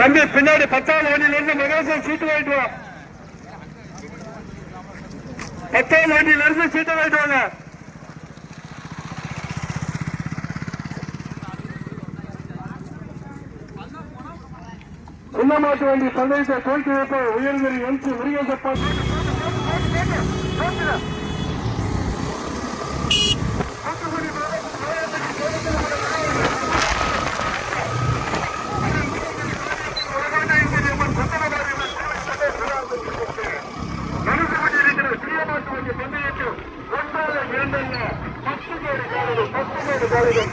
தம்பி பின்னாடி பத்தாவது வண்டியில இருந்து மகேசன் சீட்டு வாங்கிட்டு வா பத்தாவது வண்டியில இருந்து சீட்டு வாங்கிட்டு வாங்க சின்ன மாட்டு வண்டி பந்தயத்தை தோல்வி வைப்ப உயர்நெறி காலையில் பத்து முருகேசப்பா காலையில்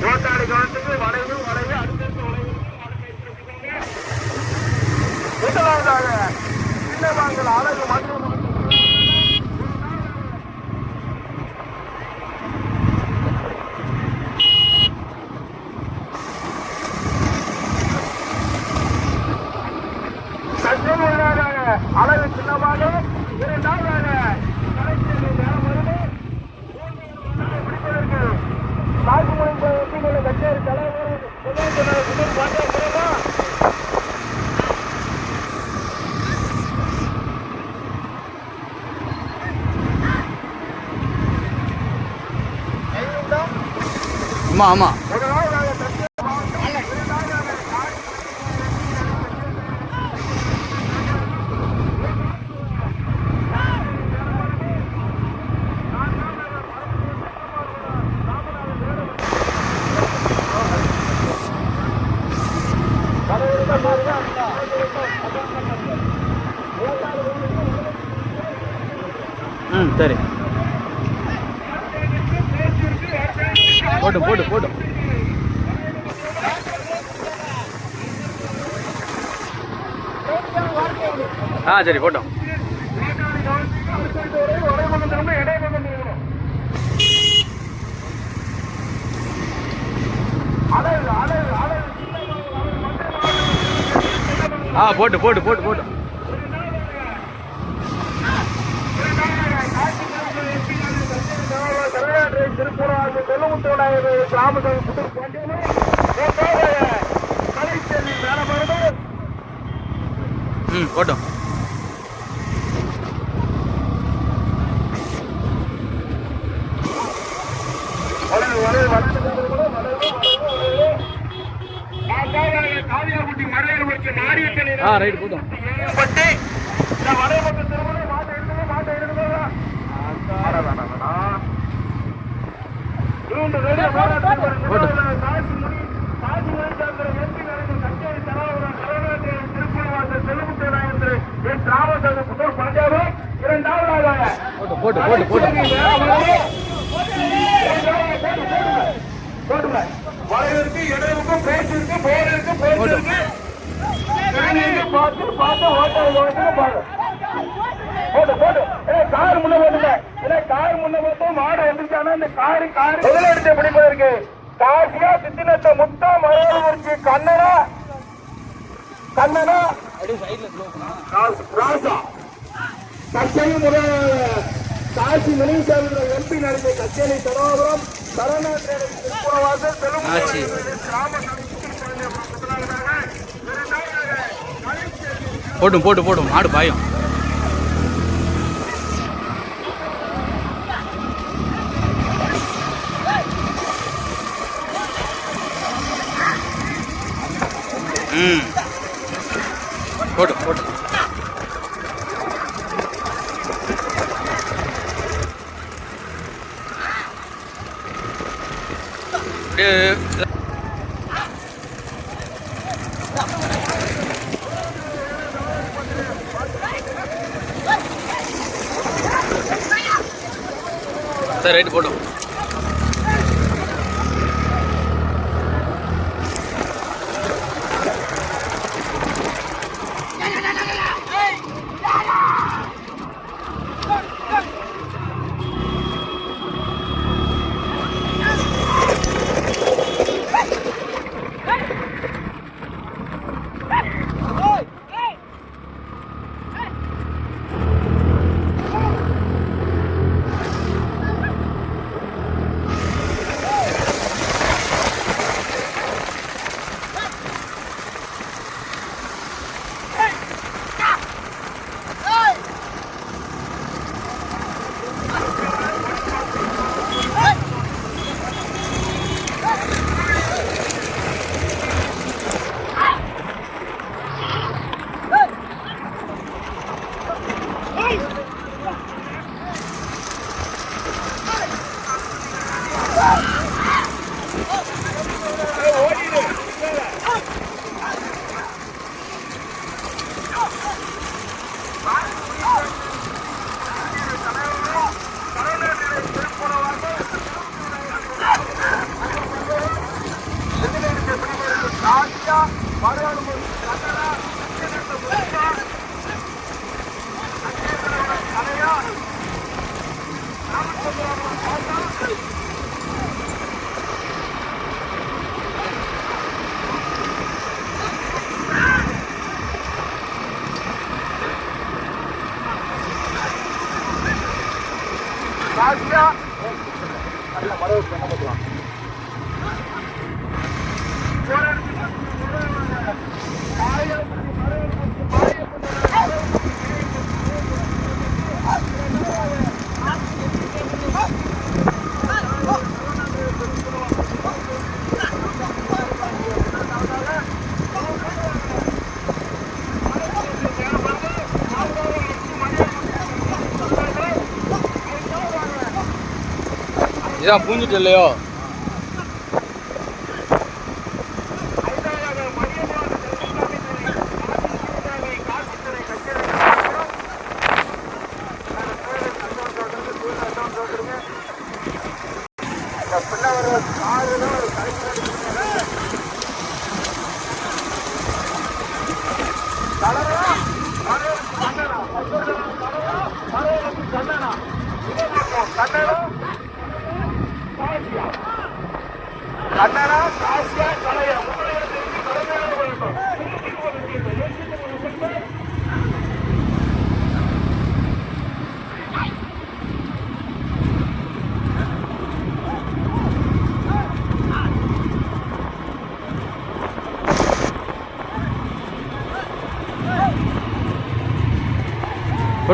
போட்டுக்கணும் காலத்துக்கு வளைவு வளைவு அடுத்தடுத்து வளைவு. முதலாவதாக சின்னவாங்கல் அழகு மதுரை ஆமா ஆமா ஆ சரி போட்டோம். ஆ போட்டு போட்டு போட்டு போட்டு. திருப்பூராது செல்லுமுத்தோடாய கிராமசபை புத்தூர் பாண்டியனே ம் போட்டோம். ராமசந்திர புத்தூர் பஞ்சாபு இரண்டாவதாக. போட்டு போட்டு போட்டு போட்டு. வளைவிற்கு இடவுக்கு பேச்சிற்கு போரிற்கு திருநீருக்கு பார்த்து பார்த்து ஓட்டல் ஓட்டு பாரு போட்டு போட்டு ஏ கார் முன்ன போட்டுங்க இல்ல கார் முன்ன போட்டு மாடு வந்துச்சானா இந்த காரு கார் முதலெடுத்து பிடிப்பதற்கு காசியா சித்தினத்த முத்தா மரோருக்கு கண்ணனா கண்ணனா ராசா கச்சேரி முறை காசி முனீஸ்வரர் எம்பி நடந்த கச்சேரி தரோபுரம் கருணாநிதி திருப்புறவாசல் ஆச்சி. போட்டும் போட்டு போட்டும். மாடு பாயும். ம். போட்டும் போட்டும். அப்படியே சரி ரைட்டு போட்டோம் இதான் பூஞ்சிட்டு இல்லையோ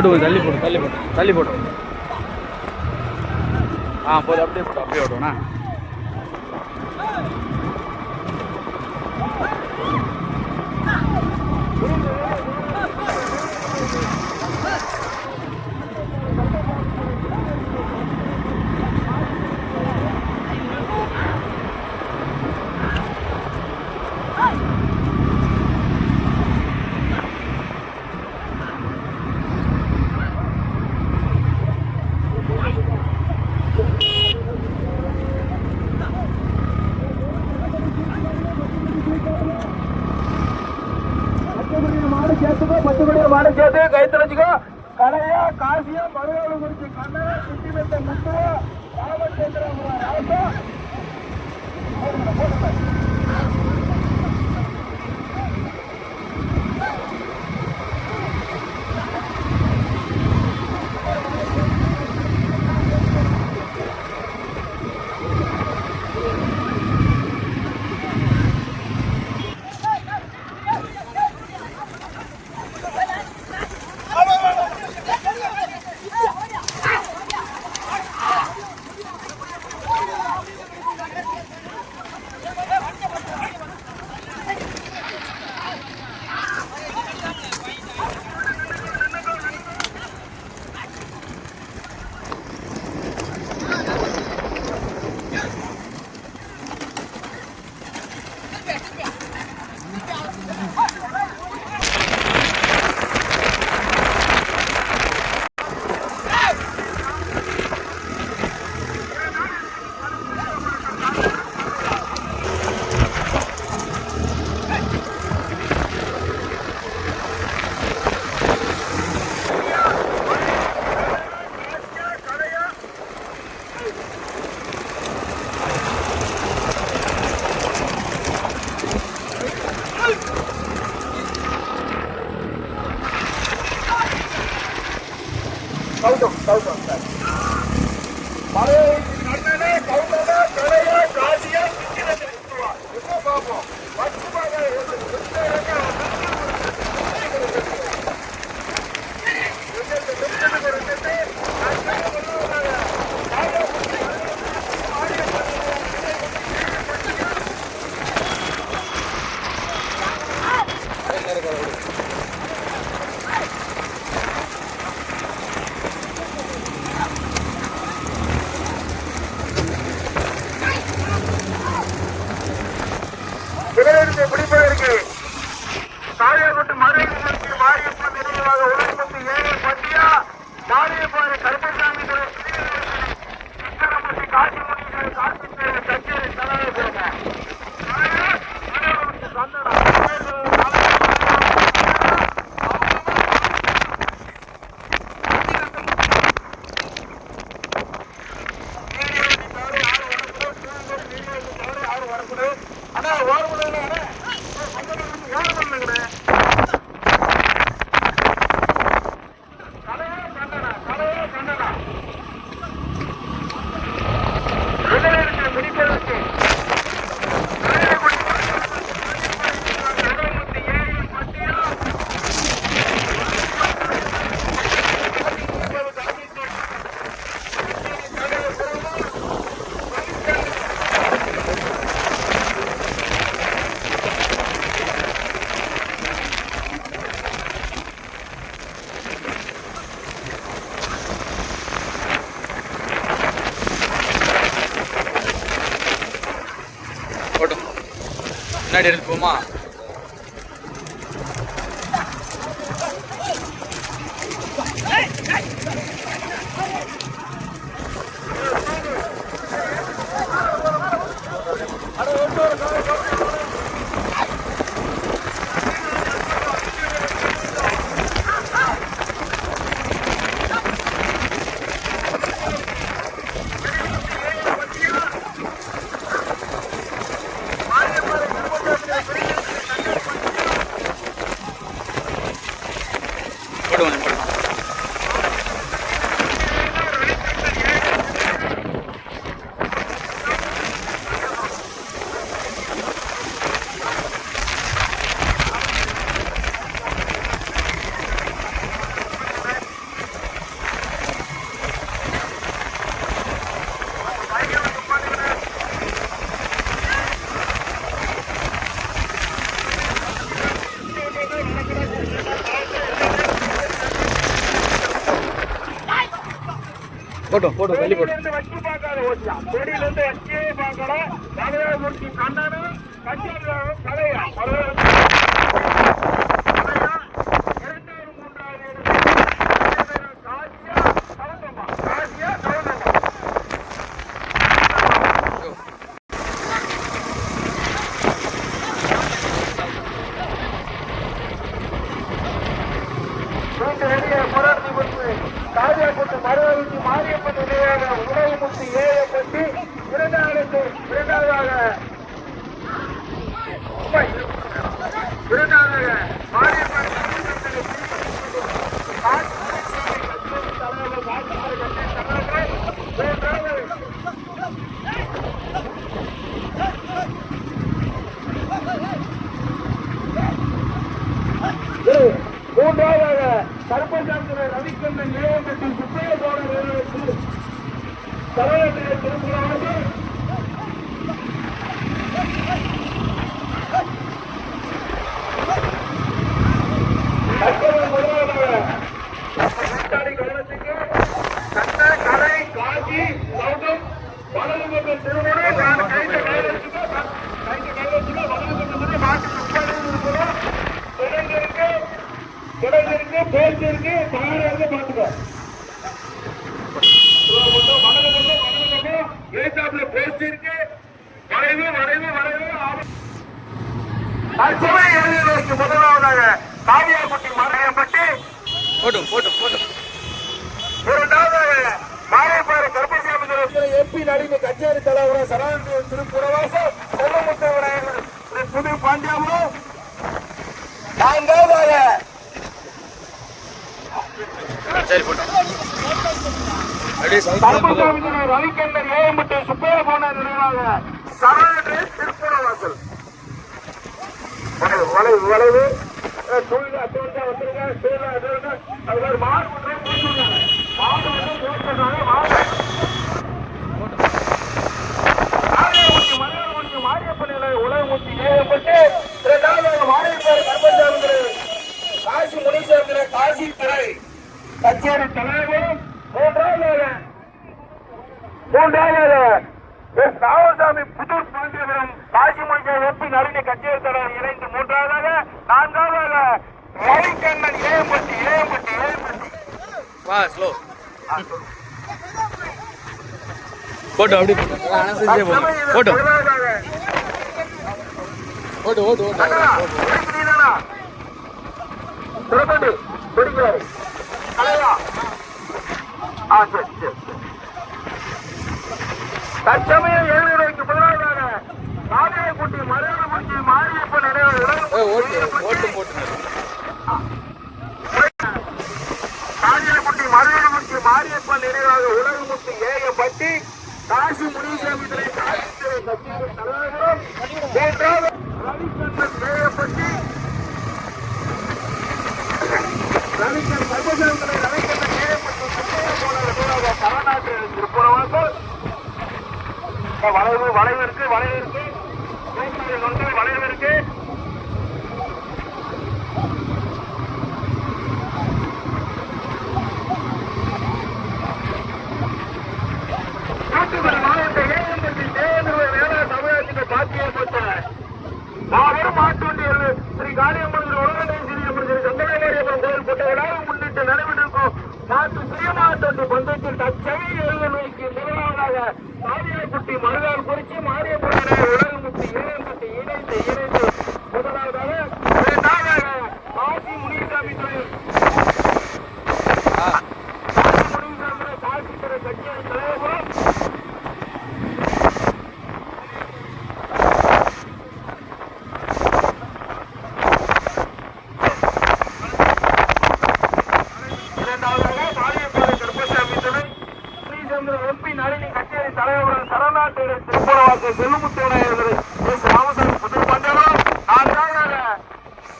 போட்டு போடு, தள்ளி போட்டு தள்ளி போட்டு தள்ளி போட்டு ஆ போதும் அப்படியே போட்டு அப்படியே ஓட்டுவோண்ணா மத்திய மருதாடுகுறிச்சி கண்ணன சுத்திமத்த முத்துவா ராமச்சந்திரபுரம் ராசா போடுங்க போடுங்க. Starbucks முன்னாடி எடுத்துப்போமா? போட்டோம் போட்டோம் தள்ளி போட்டோம் வச்சு பார்க்காத ஓட்டியா செடியில இருந்து வச்சே பார்க்கணும் முடிச்சு கண்ணனும் கட்சியில் கலையா? எம்பி நடிகை கச்சேரி தலைவர் சரவணன் திருப்புறவாசம் செல்லமுத்து விநாயகர் புது பாண்டியாபுரம் நான்காவதாக. சரி போட்டோம் ரவிக்கண்ணன் ஏஎம்பட்டு சுப்பையா போன நினைவாக சரவணன் திருப்புறவாசல் வளைவு வளைவு வளைவு. தொழில் அட்டவணை வந்துருங்க சூழல் அட்டவணை அது மாதிரி மாடு மாடு வந்து மாடு மலையாளமுத்தி மாரியப்பனில உலகமுத்தி ஏகப்பட்டு இரண்டாவது மாரியப்பர் கர்ப்பசாமிகள் காசி முனீஸ்வரத்தில காசி திரை கச்சேரி தலைவரும் மூன்றாவது மூன்றாவது எஸ் ராமசாமி புதூர் பாண்டியபுரம் காசி முனிசாமி எம்பி நளினி கச்சேரி தலைவர் இணைந்து மூன்றாவதாக நான்காவதாக ரவிக்கண்ணன் ஏஎம்பட்டி ஏஎம்பட்டி ஏஎம்பட்டி வா ஸ்லோ போட்டோம் அதான் அனுசரிச்சே போதும் முதலாவதாக ஓட்டு ஓட்டு ஓட்டு. தற்சமயம் ஏழு ரூபாய்க்கு முதலாவதாக மாரியப்பன் நினைவு ஏ ஓட்டு ஓட்டு போட்டு காவியக்குட்டி மலையாளக்குட்டி மாரியப்பன் நினைவாக உலகமுத்து ஏகப்பட்டி காசி முனீசாமி திரை காசி திரை கச்சேரி தலைவரும் மூன்றாவது ரவிச்சந்திரன் ஏகப்பட்டி ரவிச்சந்திரன் சர்வசாமி ரவிச்சந்திரன் ஏகப்பட்டி சுப்பையா போனார் மூணாவது தமிழ்நாட்டு திருப்புறவாசல் வளைவு வளைவு இருக்கு வளைவு இருக்கு நூற்றி ஒன்று வளைவு இருக்கு தூத்துக்குடி மாவட்ட ஏஎம்பட்டி தேவேந்திர வேளாண் சமுதாயத்துக்கு பாக்கியப்பட்ட மாபெரும் மாட்டுவண்டியில் ஸ்ரீ காளியம்மன் உலகத்தை சிறியம்மன் ஸ்ரீ சந்தனகாரியம்மன் கோயில் போட்ட விழாவை முன்னிட்டு நடைபெற்றிருக்கும் மாட்டு சிறிய பந்தத்தில் பந்தயத்தில் எழுத நோய்க்கு முதலாவதாக மாரியாக்குட்டி மருதால் குறிச்சி மாரியம்மன் உலகமுட்டி ஏஎம்பட்டி இணைந்து இணைந்து முதலாவதாக இரண்டாவதாக காசி முனிசாமி தொழில் ஆ காசி முனிசாமி காசி துறை கட்சியின் தலைவரும் இரண்டாவதாக மாரியப்பாறை கருப்பசாமி துணை ஸ்ரீசந்திர எம்பி கச்சேரி தலைவர்கள் சரணாட்டு திருப்புறவாசல் செல்லுமுத்தேவரையர்கள் எஸ் ராமசாமி. புத்தூர் பஞ்சவரம் நான்காவதாக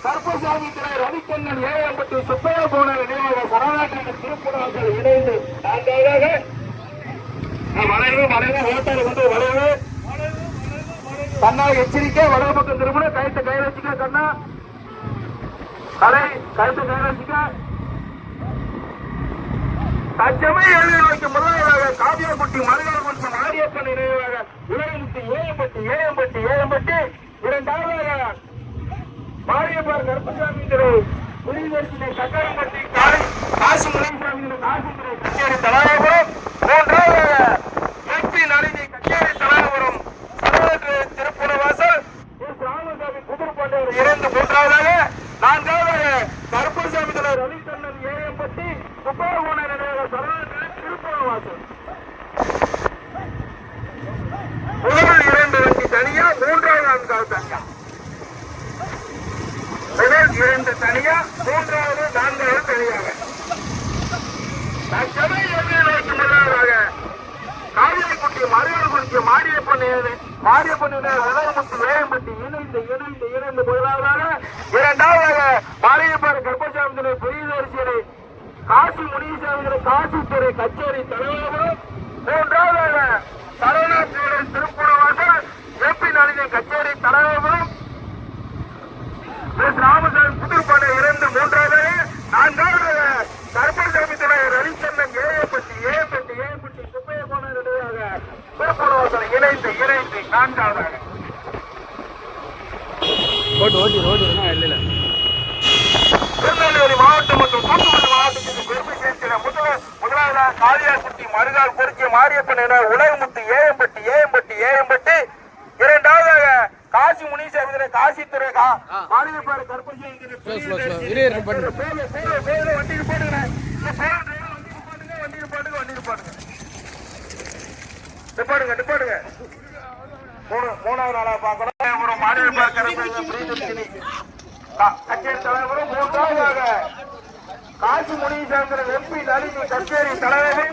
கருப்பசாமி துணை ரவிக்கண்ணன் ஏழம்பட்டி சுப்பையா போன நினைவாக சரணாட்டு திருப்புறவாசல் இணைந்து நான்காவதாக வளைவு வளைவு வளைவு. கண்ணா எச்சரிக்கை வலது பக்கம் திரும்பணும் கயத்தை கையில் வச்சுக்க கண்ணா. கலை கயத்தை கையில் வச்சுக்க தச்சமே எழுதி நோக்கி முதலாவதாக காவியக்குட்டி மருகல் மற்றும் ஆரியப்பன் நினைவாக உலகமுத்தி ஏஎம்பட்டி ஏஎம்பட்டி ஏஎம்பட்டி இரண்டாவதாக மாரியப்பார் கருப்பசாமி திரு புலிதர்சினை சக்கரம்பட்டி காலை காசி முனிசாமி காசி திரு கச்சேரி தலைவரும் மூன்றாவதாக எம்பி நளினி கச்சேரி தலைவரும் சரவண திருப்புறவாசல் எஸ் ராமசாமி புதுர்பாண்டியர் இரண்டு மூன்றாவதாக நான்காவதாக கருப்பசாமி தலைவர் ரவிச்சந்திரன் ஏஎம்பட்டி சுப்பரகுண நிலையாக சரவண திருப்புறவாசல் முதல் இரண்டு வண்டி தனியா மூன்றாவது நான்காவது தனியா முதல் இரண்டு தனியா மூன்றாவது நான்காவது தனியாக தற்சமய எல்லையை நோக்கி முதலாவதாக காவிரிக்குட்டி மறியல்குறிச்சி மாரியப்பன் மாரியப்பன் உலகமுத்து வேகம்பட்டி இணைந்து இணைந்து இணைந்து முதலாவதாக இரண்டாவதாக மாரியப்பன் கர்ப்பசாமி பெரியதரிசியரை காசி முனீசாமி காசி துறை கச்சேரி தலைவரும் மூன்றாவதாக சரவணாசீரன் திருப்புறவாசல் ஏபி நளினி கச்சேரி தலைவரும் எஸ். ராமசாமி புதுப்பாடை இரண்டு மூன்றாவதாக நான்காவதாக கருப்பசாமி தலைவர் ரவிச்சந்திரன் ஏஎப்பட்டி ஏஎப்பட்டி ஏஎப்பட்டி சுப்பைய போன நடுவாக திருப்புறவாசல் இணைந்து இணைந்து நான்காவதாக ஓட்டு ஓட்டி ரோடு இல்லை திருநெல்வேலி மாவட்டம் மற்றும் தூத்துக்குடி மறுகால் மாரியப்பன் உலகமுத்து ஏஎம்பட்டி ஏஎம்பட்டி ஏஎம்பட்டி. இரண்டாவதாக காசி முனீஸ்வரர் காசித்துறை கா மாரியப்பாடு கருப்பஞ்சி Slow, slow, slow. இரு, இரு, பண்ணு. வண்டிக்கு போடுங்க வண்டிக்கு போடுங்க வண்டிக்கு போடுங்க நிப்பாடுங்க நிப்பாடுங்க மூணு மூணாவது நாளா பார்க்கணும். ஒரு க- கச்சேரி தலைவரும் மூன்றாவதாக காசி முனீஸ்வரன் எம்பி நளினி கச்சேரி தலைவரை.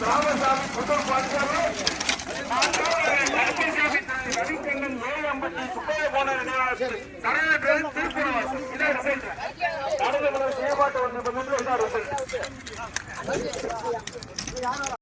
ராமசாமி புத்தூர் பாதுகாப்பு ரவிச்சந்திரன் ஏழம்பட்டி சுப்பைய போன தலைவர் திருப்புறவாசல் ரிசல்ட் நடந்த செயல்பாட்டு ஒன்று ரிசல்ட்